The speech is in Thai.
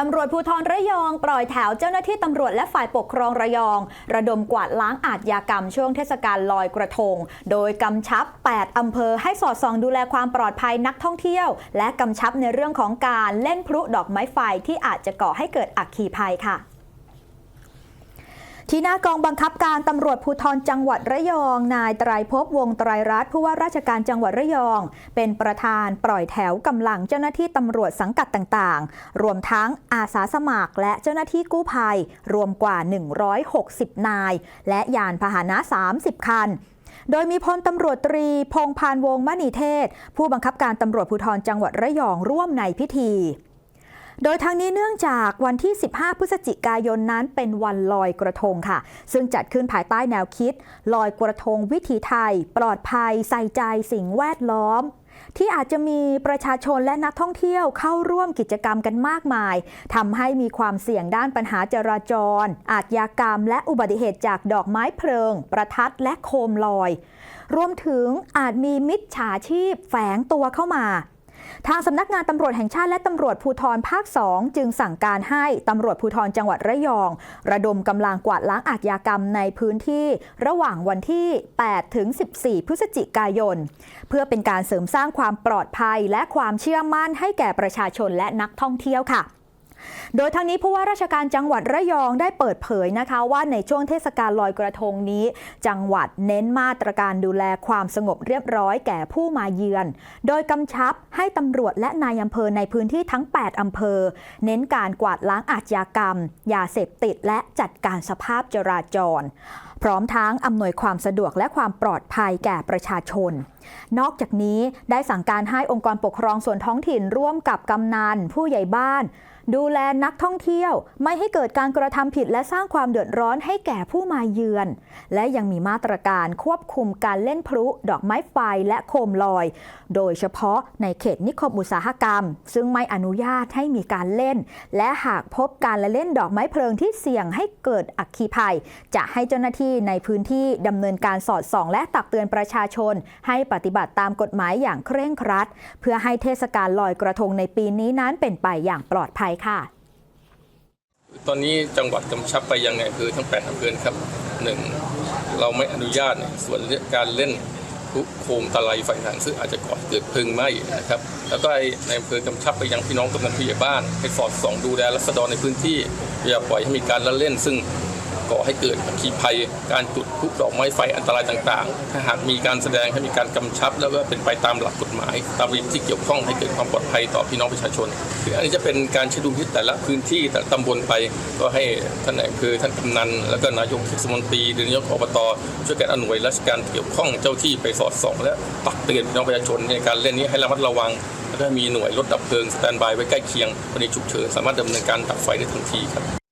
ตำรวจภูธรระยอง ปล่อยแถวเจ้าหน้าที่ตำรวจและฝ่ายปกครองระยอง ระดมกวาดล้างอาชญากรรมช่วงเทศกาลลอยกระทง โดยกำชับ 8 อำเภอให้สอดส่องดูแลความปลอดภัยนักท่องเที่ยว และกำชับในเรื่องของการเล่นพลุดอกไม้ไฟที่อาจจะก่อให้เกิดอักขีภัยค่ะ ที่หน้ากองบังคับการตำรวจภูธรจังหวัดระยอง นายไตรภพวงไตรรัตน์ผู้ว่าราชการจังหวัดระยอง เป็นประธานปล่อยแถวกำลังเจ้าหน้าที่ตำรวจสังกัดต่างๆ รวมทั้งอาสาสมัคร และเจ้าหน้าที่กู้ภัย รวมกว่า 160 นาย และยานพาหนะ 30 คันโดยมีพลตำรวจตรี พงพานวงมณีเทศ ผู้บังคับการตำรวจภูธรจังหวัดระยองร่วมในพิธี โดยทั้งนี้เนื่องจากวันที่ 15 พฤศจิกายนนั้นเป็นวันลอยกระทงค่ะ ซึ่งจัดขึ้นภายใต้แนวคิด ลอยกระทงวิถีไทย ปลอดภัย ใส่ใจสิ่งแวดล้อม ที่อาจจะมีประชาชนและนักท่องเที่ยวเข้าร่วมกิจกรรมกันมากมายทำให้มีความเสี่ยงด้านปัญหาจราจร อาชญากรรม และอุบัติเหตุจากดอกไม้เพลิง ประทัดและโคมลอย รวมถึงอาจมีมิจฉาชีพแฝงตัวเข้ามา ทางสำนักงานตำรวจแห่งชาติและตำรวจภูธรภาค 2 จึงสั่งการให้ตำรวจภูธรจังหวัดระยอง ระดมกำลังกวาดล้างอาชญากรรมในพื้นที่ ระหว่างวันที่ 8 ถึง 14 พฤศจิกายน เพื่อเป็นการเสริมสร้างความปลอดภัยและความเชื่อมั่นให้แก่ประชาชนและนักท่องเที่ยวค่ะ โดยทั้งนี้ผู้ว่าราชการจังหวัดระยองได้เปิดเผยนะคะ ว่าในช่วงเทศกาลลอยกระทงนี้ จังหวัดเน้นมาตรการดูแลความสงบเรียบร้อยแก่ผู้มาเยือน โดยกำชับให้ตำรวจและนายอำเภอในพื้นที่ทั้ง 8 อำเภอ เน้นการกวาดล้างอาชญากรรม ยาเสพติดและจัดการสภาพจราจรพร้อมทั้งอำนวยความสะดวกและความปลอดภัยแก่ประชาชน นอกจากนี้ได้สั่งการให้องค์กรปกครองส่วนท้องถิ่นร่วมกับกำนันผู้ใหญ่บ้าน ดูแลนักท่องเที่ยว ไม่ให้เกิดการกระทำผิดและสร้างความเดือดร้อนให้แก่ผู้มาเยือน และยังมีมาตรการควบคุมการเล่นพลุดอกไม้ไฟและโคมลอย โดยเฉพาะในเขตนิคมอุตสาหกรรม ซึ่งไม่อนุญาตให้มีการเล่น และหากพบการละเล่นดอกไม้เพลิงที่เสี่ยงให้เกิดอัคคีภัย จะให้เจ้าหน้าที่ในพื้นที่ดำเนินการสอดส่อง และตักเตือนประชาชน ให้ปฏิบัติตามกฎหมายอย่างเคร่งครัด เพื่อให้เทศกาลลอยกระทงในปีนี้นั้นเป็นไปอย่างปลอดภัยค่ะ ตอนนี้จังหวัดกำชับไปยังไงคือทั้ง8อำเภอครับหนึ่งเราไม่อนุญาตส่วนเรื่องการเล่นลุโคมตะไลไฟถังซึ่งอาจจะก่อเกิดเพลิงไหม้นะครับ แล้วก็ในอำเภอกำชับไปยังพี่น้องกำนันผู้ใหญ่บ้านให้สอดส่องดูแลรัษฎรในพื้นที่อย่าปล่อยให้มีการละเล่น ซึ่ง ก่อให้เกิดอัคคีภัย การจุดพลุดอกไม้ไฟอันตรายต่างๆ ถ้าหากมีการแสดงให้มีการกำชับ แล้วก็เป็นไปตามหลักกฎหมาย ตามระเบีที่เกี่ยวข้องให้เกิดความปลอดภัยต่อพี่น้องประชาชนคืออันนี้จะเป็นการใช้ดุลพินิจแต่ละพื้นที่แต่ตำบลไปก็ให้ท่านนายอำเภอท่านกำนันแล้วก็นายกเทศมนตรีหรือนายกอบตช่วยกันอำนวยราชการเกี่ยวข้องเจ้าที่ไปสอดส่องและตักเตือนพี่น้องประชาชนในการเล่นนี้ให้ระมัดระวังแล้วก็มีหน่วยรถดับเพลิงสแตนบายไว้ใกล้เคียงกรณีฉุกเฉินสามารถดำเนินการดับไฟได้ทันทีครับ